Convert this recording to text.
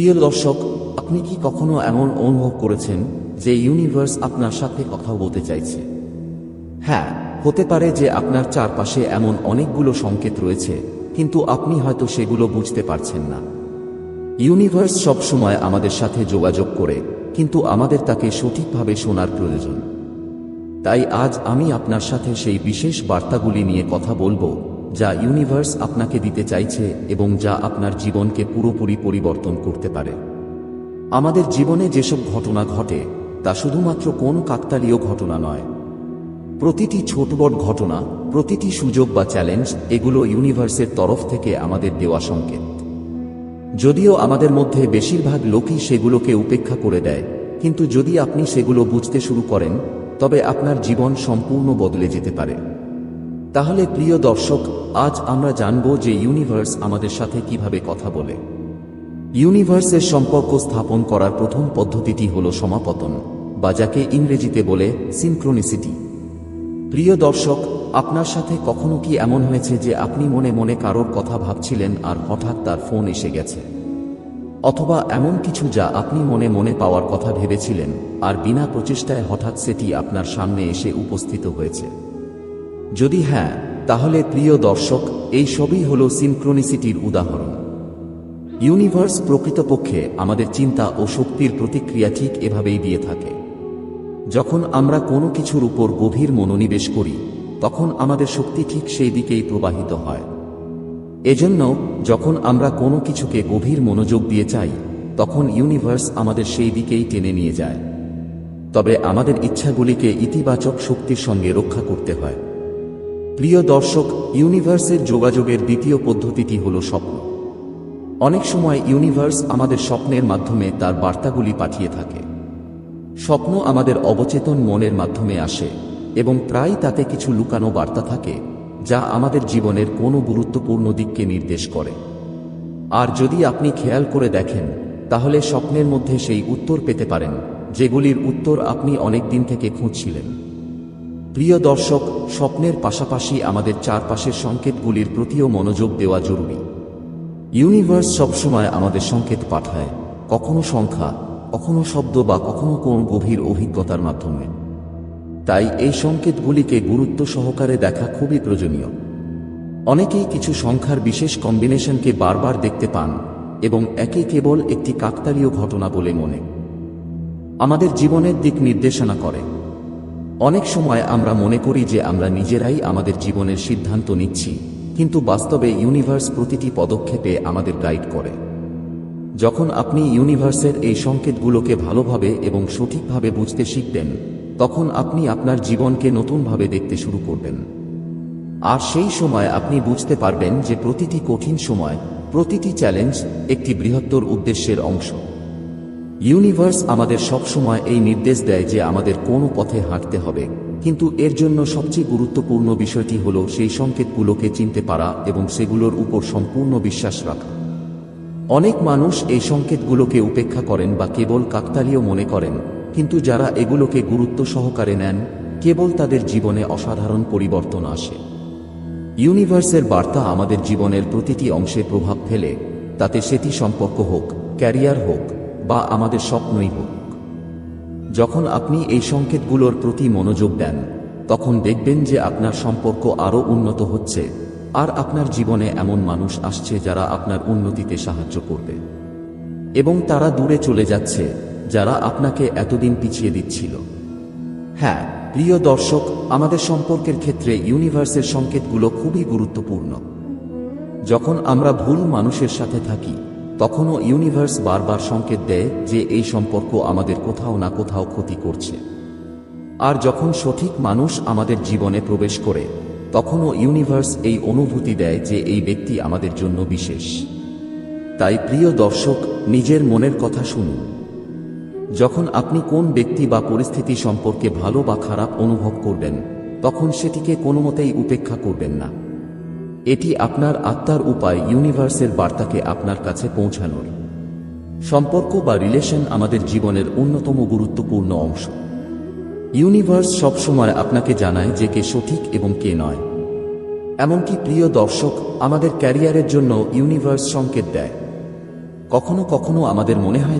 প্রিয় দর্শক, আপনি কি কখনো এমন অনুভব করেছেন যে ইউনিভার্স আপনার সাথে কথা বলতে চাইছে? হ্যাঁ হতে পারে যে আপনার চারপাশে এমন অনেকগুলো সংকেত রয়েছে, কিন্তু আপনি হয়তো সেগুলো বুঝতে পারছেন না। ইউনিভার্স সবসময় আমাদের সাথে যোগাযোগ করে, কিন্তু আমাদের তাকে সঠিকভাবে শোনার প্রয়োজন। তাই আজ আমি আপনার সাথে সেই বিশেষ বার্তাগুলি নিয়ে কথা বলব যা ইউনিভার্স আপনাকে দিতে চাইছে এবং যা আপনার জীবনকে পুরোপুরি পরিবর্তন করতে পারে। আমাদের জীবনে যেসব ঘটনা ঘটে, তা শুধুমাত্র কোন কাকতালীয় ঘটনা নয়। প্রতিটি ছোট বড় ঘটনা, প্রতিটি সুযোগ বা চ্যালেঞ্জ এগুলো ইউনিভার্সের তরফ থেকে আমাদের দেওয়া সংকেত। যদিও আমাদের মধ্যে বেশিরভাগ লোকই সেগুলোকে উপেক্ষা করে দেয়, কিন্তু যদি আপনি সেগুলো বুঝতে শুরু করেন, তবে আপনার জীবন সম্পূর্ণ বদলে যেতে পারে। তাহলে প্রিয় দর্শক, আজ আমরা জানব যে ইউনিভার্স আমাদের সাথে কীভাবে কথা বলে। ইউনিভার্সের সম্পর্ক স্থাপন করার প্রথম পদ্ধতিটি হল সমাপতন, বা যাকে ইংরেজিতে বলে সিনক্রোনিসিটি প্রিয় দর্শক, আপনার সাথে কখনো কি এমন হয়েছে যে আপনি মনে মনে কারোর কথা ভাবছিলেন আর হঠাৎ তার ফোন এসে গেছে? অথবা এমন কিছু যা আপনি মনে মনে পাওয়ার কথা ভেবেছিলেন আর বিনা প্রচেষ্টায় হঠাৎ সেটি আপনার সামনে এসে উপস্থিত হয়েছে। যদি হ্যাঁ তাহলে প্রিয় দর্শক, এই সবই হল সিনক্রোনিসিটির উদাহরণ। ইউনিভার্স প্রকৃতপক্ষে আমাদের চিন্তা ও শক্তির প্রতিক্রিয়া ঠিক এভাবেই দিয়ে থাকে। যখন আমরা কোনো কিছুর উপর গভীর মনোনিবেশ করি, তখন আমাদের শক্তি ঠিক সেই দিকেই প্রবাহিত হয়। এজন্য, যখন আমরা কোনো কিছুকে গভীর মনোযোগ দিয়ে চাই, তখন ইউনিভার্স আমাদের সেই দিকেই টেনে নিয়ে যায়। তবে আমাদের ইচ্ছাগুলিকে ইতিবাচক শক্তির সঙ্গে রক্ষা করতে হয়। প্রিয় দর্শক ইউনিভার্সের যোগাযোগের দ্বিতীয় পদ্ধতিটি হল স্বপ্ন। অনেক সময় ইউনিভার্স আমাদের স্বপ্নের মাধ্যমে তার বার্তাগুলি পাঠিয়ে থাকে। স্বপ্ন আমাদের অবচেতন মনের মাধ্যমে আসে এবং প্রায় তাতে কিছু লুকানো বার্তা থাকে, যা আমাদের জীবনের কোনো গুরুত্বপূর্ণ দিককে নির্দেশ করে। আর যদি আপনি খেয়াল করে দেখেন, তাহলে স্বপ্নের মধ্যে সেই উত্তর পেতে পারেন, যেগুলির উত্তর আপনি অনেক দিন থেকে খুঁজছিলেন। প্রিয় দর্শক, স্বপ্নের পাশাপাশি আমাদের চারপাশের সংকেতগুলির প্রতিও মনোযোগ দেওয়া জরুরি। ইউনিভার্স সবসময় আমাদের সংকেত পাঠায়, কখনো সংখ্যা, কখনো শব্দ বা কখনো কোন গভীর অভিজ্ঞতার মাধ্যমে। তাই এই সংকেতগুলিকে গুরুত্ব সহকারে দেখা খুবই প্রয়োজনীয়। অনেকেই কিছু সংখ্যার বিশেষ কম্বিনেশনকে বারবার দেখতে পান এবং একে কেবল একটি কাকতালীয় ঘটনা বলে মনে। আমাদের জীবনের দিক নির্দেশনা করে। অনেক সময় আমরা মনে করি যে আমরা নিজেরাই আমাদের জীবনের সিদ্ধান্ত নিচ্ছি, কিন্তু বাস্তবে ইউনিভার্স প্রতিটি পদক্ষেপে আমাদের গাইড করে। যখন আপনি ইউনিভার্সের এই সংকেতগুলোকে ভালোভাবে এবং সঠিকভাবে বুঝতে শিখবেন, তখন আপনি আপনার জীবনকে নতুনভাবে দেখতে শুরু করবেন। আর সেই সময় আপনি বুঝতে পারবেন যে প্রতিটি কঠিন সময়, প্রতিটি চ্যালেঞ্জ একটি বৃহত্তর উদ্দেশ্যের অংশ। ইউনিভার্স আমাদের সব সময় এই নির্দেশ দেয় যে আমাদের কোন পথে হাঁটতে হবে। কিন্তু এর জন্য সবচেয়ে গুরুত্বপূর্ণ বিষয়টি হল সেই সংকেতগুলোকে চিনতে পারা এবং সেগুলোর উপর সম্পূর্ণ বিশ্বাস রাখা। অনেক মানুষ এই সংকেতগুলোকে উপেক্ষা করেন বা কেবল কাকতালীয় মনে করেন, কিন্তু যারা এগুলোকে গুরুত্ব সহকারে নেন, কেবল তাদের জীবনে অসাধারণ পরিবর্তন আসে। ইউনিভার্সের বার্তা আমাদের জীবনের প্রতিটি অংশে প্রভাব ফেলে, তাতে সেটি সম্পর্ক হোক, ক্যারিয়ার হোক বা আমাদের স্বপ্নই হোক। যখন আপনি এই সংকেতগুলোর প্রতি মনোযোগ দেন, তখন দেখবেন যে আপনার সম্পর্ক আরও উন্নত হচ্ছে, আর আপনার জীবনে এমন মানুষ আসছে যারা আপনার উন্নতিতে সাহায্য করবে। এবং তারা দূরে চলে যাচ্ছে, যারা আপনাকে এতদিন পিছিয়ে দিচ্ছিল। হ্যাঁ প্রিয় দর্শক, আমাদের সম্পর্কের ক্ষেত্রে ইউনিভার্সের সংকেতগুলো খুবই গুরুত্বপূর্ণ। যখন আমরা ভুল মানুষের সাথে থাকি তখনও ইউনিভার্স বারবার সংকেত দেয় যে এই সম্পর্ক আমাদের কোথাও না কোথাও ক্ষতি করছে। আর যখন সঠিক মানুষ আমাদের জীবনে প্রবেশ করে, তখনও ইউনিভার্স এই অনুভূতি দেয় যে এই ব্যক্তি আমাদের জন্য বিশেষ। তাই প্রিয় দর্শক, নিজের মনের কথা শুনুন। যখন আপনি কোন ব্যক্তি বা পরিস্থিতি সম্পর্কে ভালো বা খারাপ অনুভব করবেন, তখন সেটিকে কোনো মতেই উপেক্ষা করবেন না। এটি আপনার আত্মার উপায় ইউনিভার্সের বার্তাকে আপনার কাছে পৌঁছানোর। সম্পর্ক বা রিলেশন আমাদের জীবনের অন্যতম গুরুত্বপূর্ণ অংশ। ইউনিভার্স সবসময় আপনাকে জানায় যে কে সঠিক এবং কে নয়। এমনকি প্রিয় দর্শক আমাদের ক্যারিয়ারের জন্য ইউনিভার্স সংকেত দেয়। কখনো কখনো আমাদের মনে হয়